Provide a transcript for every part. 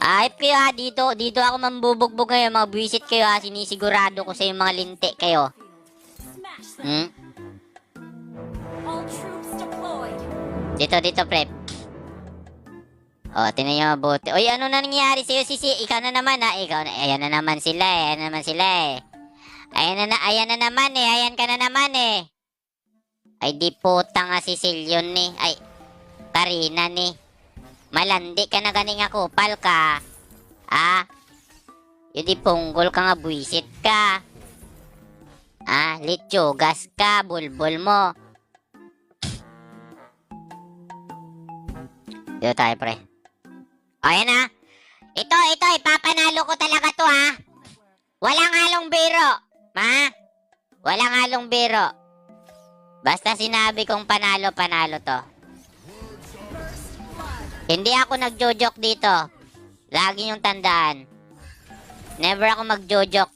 Ayop kayo ha, dito, dito ako mambubugbog ngayon, mga buwisit kayo ha, sinisigurado ko sa yung mga linti kayo. Hmm? Dito, dito, prep. O, oh, tinan nyo mabuti. Uy, ano na nangyari sa'yo, Sisi? Ikaw na naman, ha? Ikaw na, ayan na naman sila, eh. Ayan na naman sila, eh. Ayan na, na, ayan na naman, eh. Ayan ka na naman, eh. Ay, di puta nga si Silyon, ni. Ay, Karina, ni. Malandi ka na ganing ako, pal ka. Ah? Yun di punggol ka nga, buwisit ka. Ah, litsugas ka, bulbul mo. Dito tayo, pre. O, yan. Ito, ito, ipapanalo ko talaga to, ha? Walang halong biro. Ma? Walang halong biro. Basta sinabi kong panalo, panalo to. Hindi ako nagjojok dito. Lagi yung tandaan. Never ako magjojok.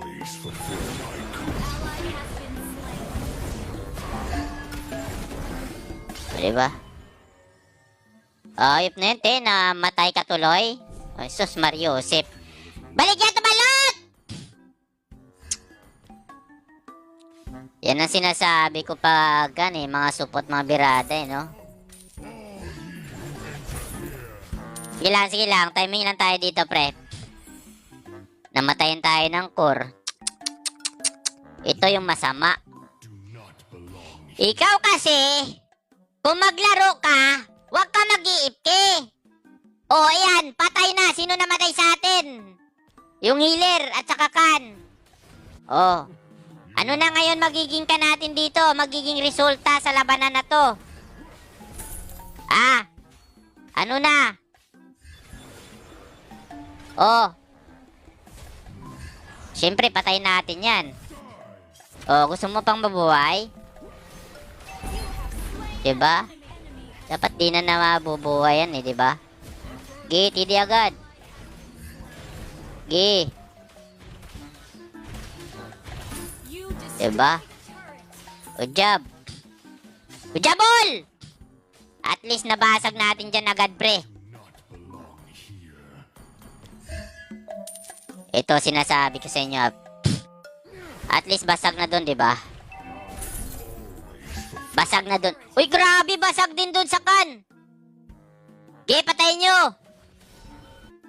Always fulfill my Ally has been slain. O, diba? Ayop na yun, te, na matay ka tuloy. Ay, sus, Mariosep. Balik yan, Yan ang sinasabi ko pag, ano eh, mga supot, mga birada, eh, no? Sige lang, sige lang. Timing lang tayo dito, pre. Namatayan tayo ng core. Ito yung masama. Ikaw kasi, kung maglaro ka, huwag ka mag-iipke. O, ayan, patay na. Sino namatay sa atin? Yung healer at saka kan. Oh. Ano na ngayon magiging ka natin dito? Magiging resulta sa labanan na to. Ah. Ano na? Oh. Siyempre, patay natin yan. Oh, gusto mo pang mabuhay? Diba? Dapat di na na mabubuhay yan eh, diba? Gi, tidi agad. Gi, diba? Job, all! At least nabasag natin dyan agad, pre. Ito sinasabi ko sa inyo. ah. At least basag na doon, di ba? Basag na doon. Uy, grabe, basag din doon sa kan. Ge, patayin nyo.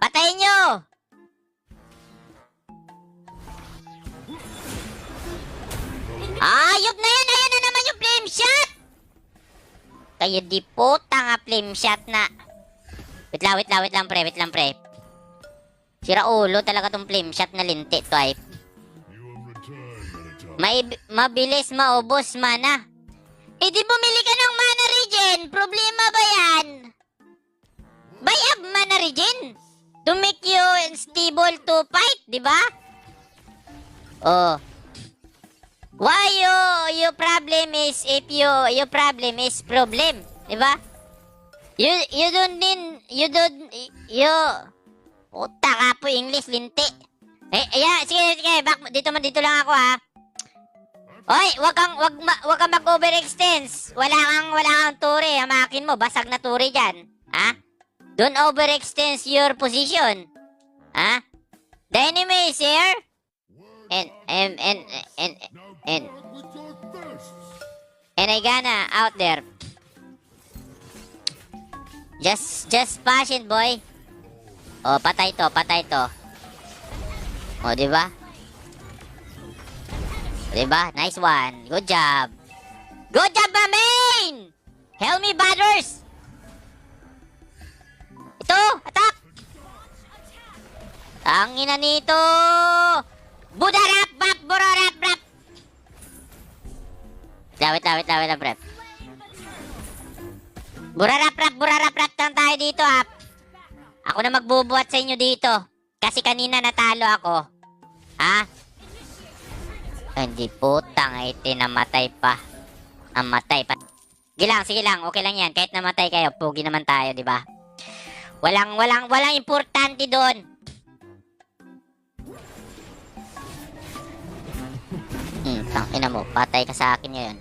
Patayin nyo. Ayop na yan. Ayan na naman yung flame shot. Kayo di puta nga flame shot na. Wait lang, wait lang, wait lang, pre. Wait lang, pre. Sira ulo talaga tong flame shot na linti, twipe. May, mabilis maubos mana. Eh di bumili ka ng mana regen. Problema ba yan? Buy up mana regen. To make you stable to fight, di ba? Oh. Why you, your problem is if you, your problem is problem, di ba? You, you don't need, you don't, you, puta ka po English, linti. Eh, yeah, sige, sige, back, dito man, dito lang ako ha. Oy, wag kang wag ma, wag kang mag-overextend. Wala kang wala kang turi, hamakin mo basag na turi diyan. Ha? Don't overextend your position. Ha? The enemy is here. And and and and and and I gonna out there. Just just patient boy. Oh, patay to, patay to. Oh, di ba? Di ba? Nice one. Good job. Good job, my main! Help me, brothers! Ito, attack! Ang ina nito! Budarap, bap, burarap, rap! Wait lang, wait lang, wait lang, prep. Burarap, rap, burarap, rap lang tayo dito, ap. Ako na magbubuhat sa inyo dito. Kasi kanina natalo ako. Ha? Hindi putang ay tinamatay pa. Namatay pa. Sige lang, sige lang. Okay lang yan. Kahit namatay kayo, pugi naman tayo, di ba? Walang, walang, walang importante doon. Hmm, tangina mo. Patay ka sa akin ngayon.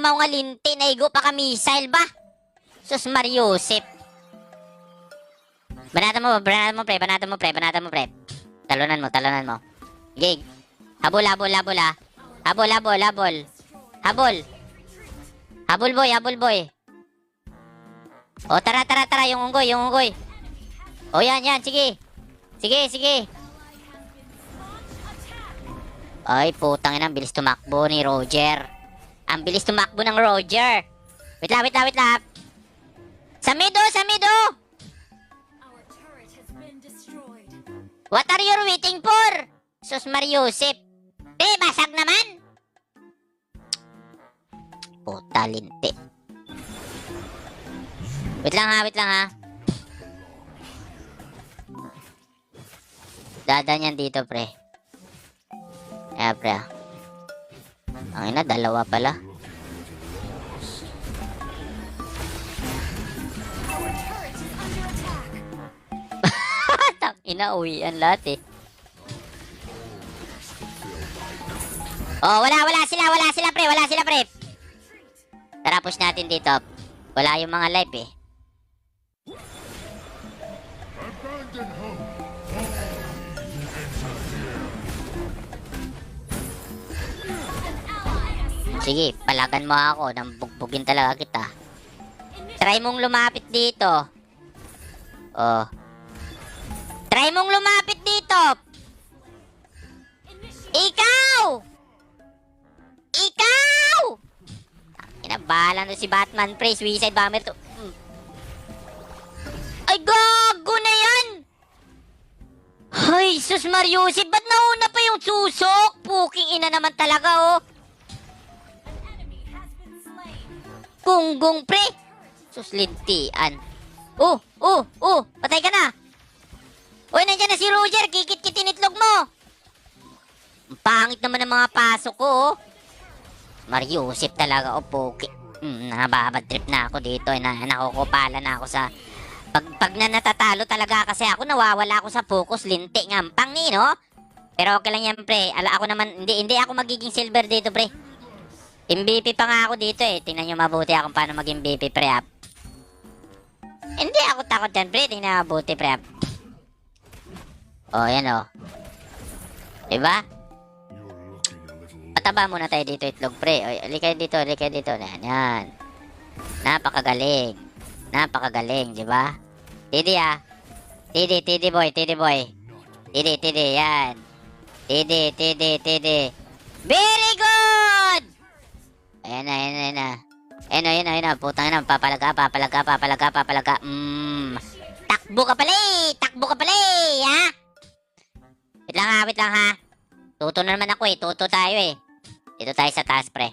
May mga linti na igo pa ka missile ba? Sus Mariusip. Banatan mo, banatan mo, pre, banatan mo, pre, banatan mo, pre. Talunan mo, talunan mo. Gig. Habol, habol, habol, ha. Habol, habol, habol. Habol. Habol, boy, habol, boy. O, tara, tara, tara, yung unggoy, yung unggoy. O, yan, yan, sige. Sige, sige. Ay, putang ina, bilis tumakbo ni Roger. Ang bilis tumakbo ng Roger. Wait lang, wait lang, wait lang. Sa mido, sa destroyed. What are you waiting for? Sus Mariusip. Eh, basag naman. Puta, linti. Wait lang ha, wait lang ha. Dadan yan dito, pre. Kaya, pre. Ang ina, dalawa pala. Ina, uwian lahat eh. Oh, wala, wala sila, wala sila, pre, wala sila, pre. Tara, push natin dito. Wala yung mga life eh. Abandon hope. Sige, palagan mo ako nang bugbugin talaga kita. Try mong lumapit dito. Oh. Try mong lumapit dito. Ikaw! Ikaw! Inabahala na si Batman, pre. Suicide bomber to. Hmm. Ay, gago na yan! Ay, sus Mariusip, ba't nauna pa yung susok? Puking ina naman talaga, oh. Gunggong, pre. Sus, lintian. Oh, oh, oh, patay ka na. Uy, nandiyan na si Roger. Kikit-kitin itlog mo. Ang pangit naman ng mga pasok ko, oh. Mariusip talaga, oh, puki. Hmm, trip na ako dito. eh, Na, nakukupala na ako sa... Pag, pag na natatalo talaga kasi ako, nawawala ako sa focus. Linti nga, ang pang eh, no? Pero okay lang yan, pre. Ala, ako naman, hindi, hindi ako magiging silver dito, pre. MVP pa nga ako dito eh. Tingnan nyo mabuti akong paano maging MVP pre up. Hindi ako takot dyan pre. Tingnan mabuti pre up. Oh, yan oh. Diba? Pataba muna tayo dito itlog pre. Oy, alikay dito, alikay dito. Yan, yan. Napakagaling. Napakagaling, di ba? Tidi ah. Tidi, tidi boy, tidi boy. Tidi, tidi, yan. Tidi, tidi, tidi. Very good! Ayan na, ayan na, ayan na. Ayan na, na, na. Putang ina, papalaga, papalaga, papalaga, papalaga. Mmm. Takbo ka pala eh! Takbo ka pala eh! Ha? Wait lang ha, wait lang ha. Tuto na naman ako eh. Tuto tayo eh. Dito tayo sa taas, pre.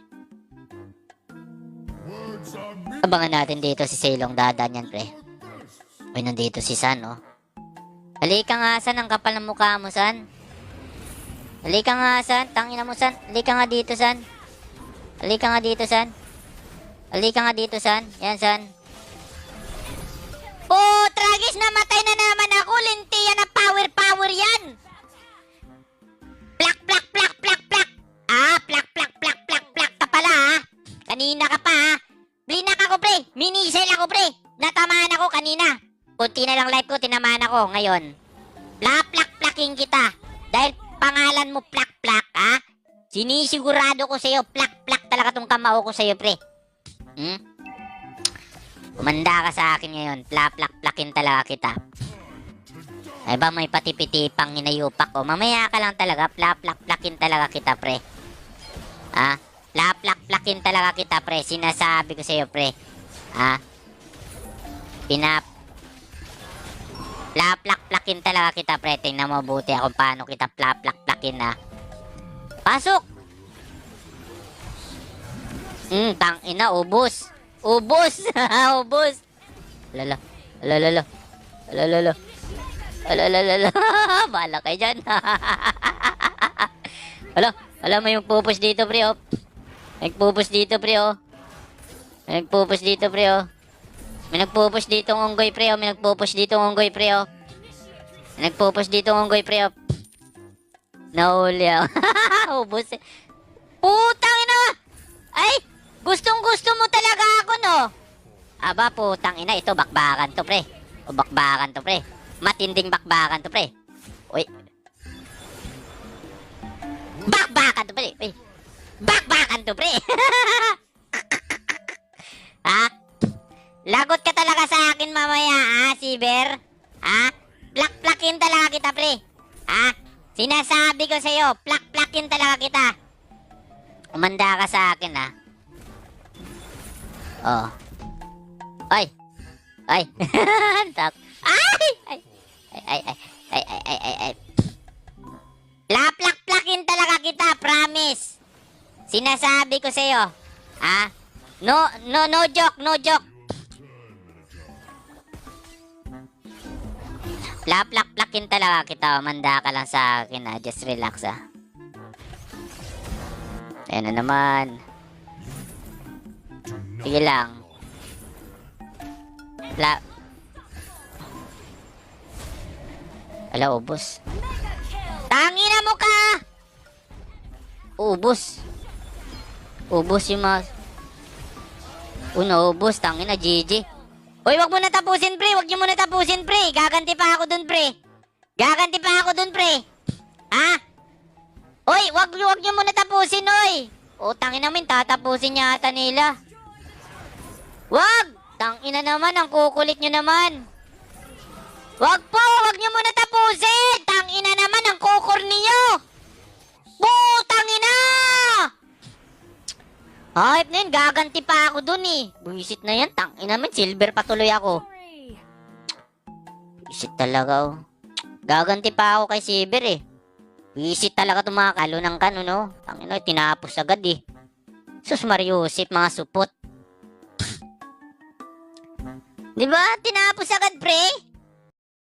Abangan natin dito si Sailong dadan yan, pre. Uy, nandito si San, oh. Halika nga, San. Ang kapal ng mukha mo, San. Halika nga, San. Tangina mo, San. Halika nga dito, San. Halika nga dito, San. Halika nga dito, San. Yan, San. Oh, tragis namatay na naman ako. Linti yan na power, power yan. Plak, plak, plak, plak, plak. Ah, plak, plak, plak, plak, plak ka pala, ha? Kanina ka pa, ha? Blinak ako, pre. Minisel ako, pre. Natamaan ako kanina. Kunti na lang life ko, tinamaan ako ngayon. Plak-plak-plaking kita. Dahil pangalan mo plak-plak, ha? Sinisigurado ko sa'yo, plak-plak talaga tong kamao ko sa'yo, pre. Hmm? Umanda ka sa akin ngayon. Plak-plak-plakin talaga kita. Ay ba, may patipitipang inayupak ko. Mamaya ka lang talaga. Plak-plak-plakin talaga kita, pre. Ha? Plak-plak-plakin talaga kita, pre. Sinasabi ko sa'yo, pre. Ha? Pinap... Plak-plak-plakin talaga kita, pre. Tingnan mo buti kung paano kita plak-plak-plakin, ha? Pasok! Hmm, tang ina, ubos. Ubos! ubos! Lala. Lala. Lala. Lala. Lala. Bahala kayo dyan. Hala, alam mo yung pupus dito, pre, oh. May nagpupus dito, pre, oh. May nagpupus dito, pre, oh. May nagpupus dito ng unggoy, pre, oh. May nagpupus dito ng unggoy, pre, oh. May nagpupus dito ng unggoy, pre, oh. Nahuli, oh. Ubus. Putang ina! Ay! Gustong gusto mo talaga ako, no? Aba, putang ina. Ito, bakbakan to, pre. O, bakbakan to, pre. Matinding bakbakan to, pre. Uy. Bakbakan to, pre. Uy. Bakbakan to, pre. ha? Lagot ka talaga sa akin mamaya, ha, Siber? Ha? Plak-plakin talaga kita, pre. Ha? Sinasabi ko sa'yo, plak-plakin talaga kita. Umanda ka sa akin, ha? Oh. Ay. Ay. Ay! Ay. Ay, ay, ay, ay, ay, ay, ay, ay. Laplak-plakin talaga kita, promise. Sinasabi ko sa'yo. Ha? No, no, no joke, no joke. Laplak-plakin talaga kita. Manda ka lang sa akin, ha? Just relax, ha? Ayan na naman. Sige lang. La... Ala, ubos. Kill! Tangina mo ka! Ubos. Ubos yung mga... Uno, ubos. Tangina, GG. Uy, wag mo na tapusin, pre. Wag niyo mo na tapusin, pre. Gaganti pa ako dun, pre. Gaganti pa ako dun, pre. Ha? Uy, wag, wag niyo mo na tapusin, oy. O, tangina min, tatapusin yata nila. Wag! Tangina naman, ang kukulit nyo naman. Wag po, wag nyo muna tapusin. Tangina naman, ang kukor niyo. Putang ina! Hype na yun, gaganti pa ako dun eh. Buisit na yan, tangina naman, silver patuloy ako. Buisit talaga oh. Gaganti pa ako kay Silver eh. Buisit talaga itong mga kalunang kano no. Tangina, tinapos agad eh. Sus Mariusip, mga supot. Di ba? Tinapos agad, pre?